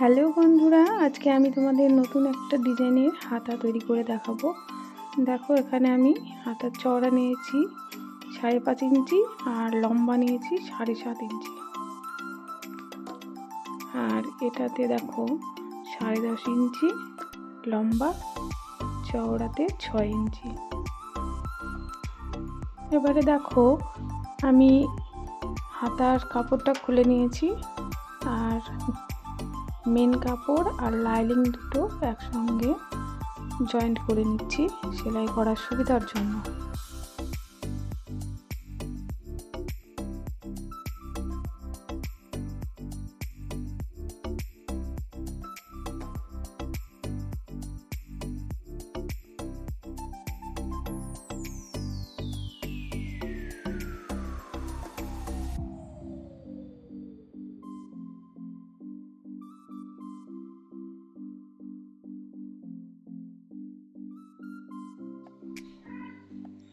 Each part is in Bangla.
হ্যালো বন্ধুরা, আজকে আমি তোমাদের নতুন একটা ডিজাইনের হাতা তৈরি করে দেখাবো। দেখো, এখানে আমি হাতার চওড়া নিয়েছি, সাড়ে পাঁচ ইঞ্চি আর লম্বা নিয়েছি, সাড়ে সাত ইঞ্চি। আর এটাতে দেখো, সাড়ে দশ ইঞ্চি, লম্বা, চওড়াতে ছয় ইঞ্চি। এবারে দেখো, আমি হাতার কাপড়টা খুলে নিয়েছি, আর মেন কাপড় আর লাইলিং দুটো একসঙ্গে জয়েন্ট করে নিচ্ছি সেলাই করার সুবিধার জন্য।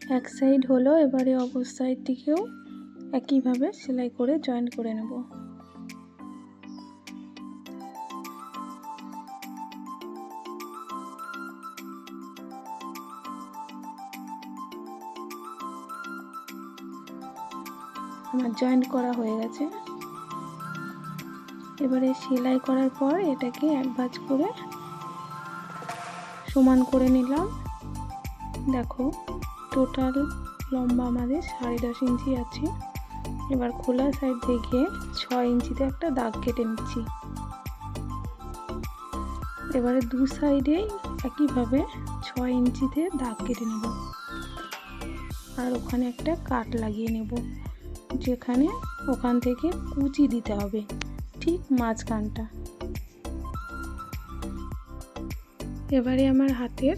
এক সাইড হলো, এবারে অপর একইভাবে সেলাই করে জয়েন করে নেব। আমার জয়েন্ট করা হয়ে গেছে। এবারে সেলাই করার পর এটাকে এক ভাঁজ করে সমান করে নিলাম। দেখো টোটাল লম্বা আমাদের সাড়ে দশ ইঞ্চি আছে। এবার খোলা সাইড থেকে ছয় ইঞ্চিতে একটা দাগ কেটে নিচ্ছি। এবারে দু সাইডেই একইভাবে ছয় ইঞ্চিতে দাগ কেটে নেব। আর ওখানে একটা কাট লাগিয়ে নেব, যেখানে ওখান থেকে কুচি দিতে হবে, ঠিক মাঝখানটা। এবারে আমার হাতের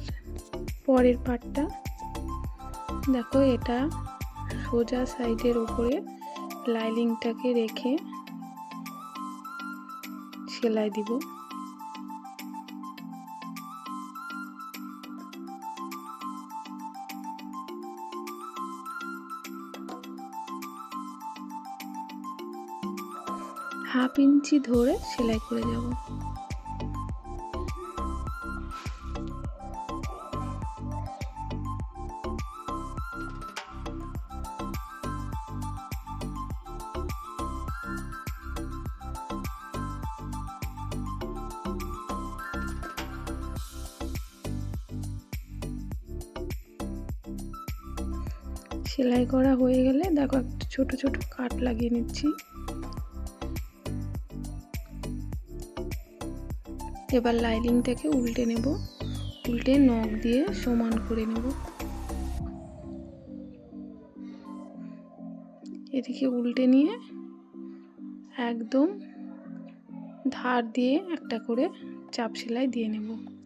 পরের পাটটা দেখো এটা সোজা সাইডের উপরে লাইলিংটাকে রেখে সেলাই দিব। হাফ ইঞ্চি ধরে সেলাই করে যাব। সেলাই করা হয়ে গেলে দেখো একটা ছোট ছোট কাট লাগিয়ে নিচ্ছি। এবার লাইলিংটাকে উল্টে নেব। উল্টে নখ দিয়ে সমান করে নেব। এদিকে উল্টে নিয়ে একদম ধার দিয়ে একটা করে চাপ সেলাই দিয়ে নেব।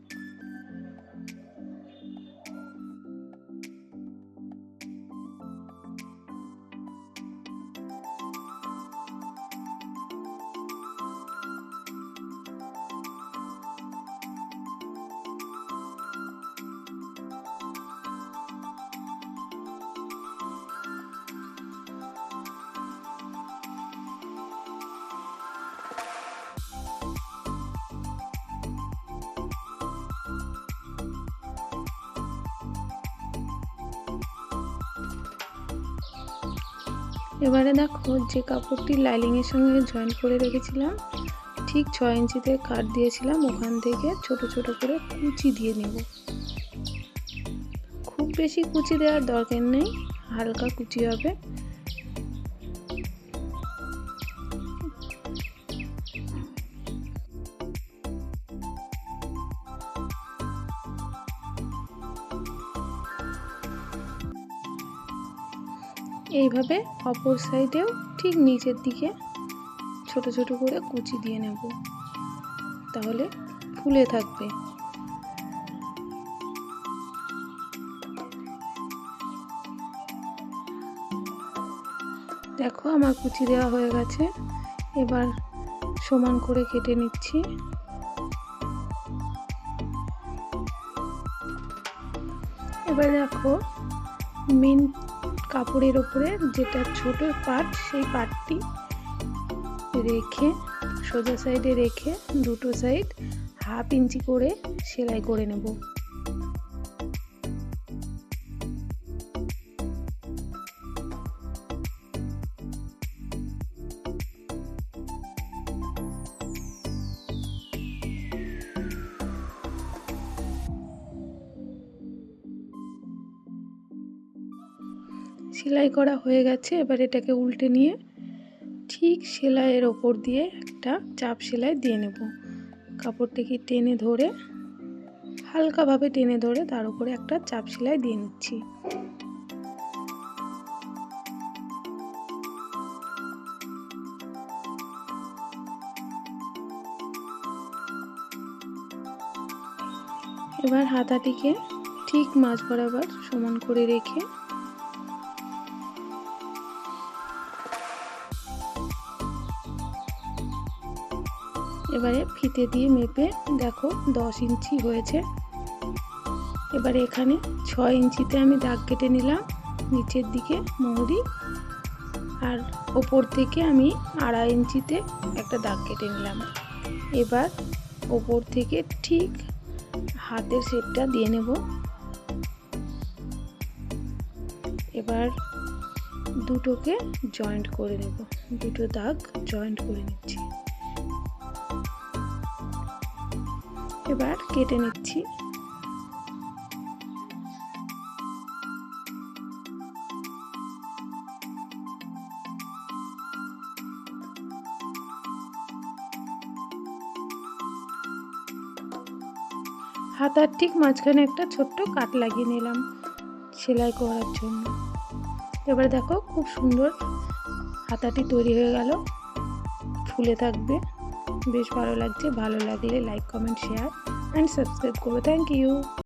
এবারে দেখো যে কাপড়টি লাইলিংয়ের সঙ্গে জয়েন করে রেখেছিলাম, ঠিক ছ ইঞ্চিতে কাট দিয়েছিলাম, ওখান থেকে ছোট ছোট করে কুচি দিয়ে নেব। খুব বেশি কুচি দেওয়ার দরকার নেই, হালকা কুচি হবে। এইভাবে অপর সাইডেও ঠিক নিচের দিকে ছোট ছোট করে কুচি দিয়ে নেব। তাহলে ফুলে থাকবে। দেখো আমার কুচি দেওয়া হয়ে গেছে। এবার সমান করে কেটে নিচ্ছি। এবার দেখো মেন কাপড়ের ওপরে যেটা ছোট পাট, সেই পাটটি রেখে, সোজা সাইডে রেখে দুটো সাইড হাফ ইঞ্চি করে সেলাই করে নেব। সেলাই করা হয়ে গেছে, এবার এটাকে উল্টে নিয়ে ঠিক সেলাইয়ের ওপর দিয়ে একটা চাপ সেলাই দিয়ে নেব। কাপড়টাকে টেনে ধরে, হালকাভাবে টেনে ধরে তার উপরে একটা চাপ সেলাই দিয়ে নিচ্ছি। এবার হাতাটিকে ঠিক মাঝ বরাবর সমান করে রেখে এবারে ফিতে দিয়ে মেপে দেখো দশ ইঞ্চি হয়েছে। এবারে এখানে ছয় ইঞ্চিতে আমি দাগ কেটে নিলাম, নিচের দিকে মৌরি আর ওপর থেকে আমি আড়াই ইঞ্চিতে একটা দাগ কেটে নিলাম। এবার ওপর থেকে ঠিক হাতের শেপটা দিয়ে নেব। এবার দুটোকে জয়েন্ট করে নেব, দুটো দাগ জয়েন্ট করে নিচ্ছি। এবার কেটে নিচ্ছি। হাতার ঠিক মাঝখানে একটা ছোট্ট কাট লাগিয়ে নিলাম সেলাই করার জন্য। এবার দেখো খুব সুন্দর হাতাটি তৈরি হয়ে গেল। ফুলে থাকবে। বেশ ভালো লাগছে। ভালো লাগলে like, comment, share. And subscribe করবো থ্যাংক ইউ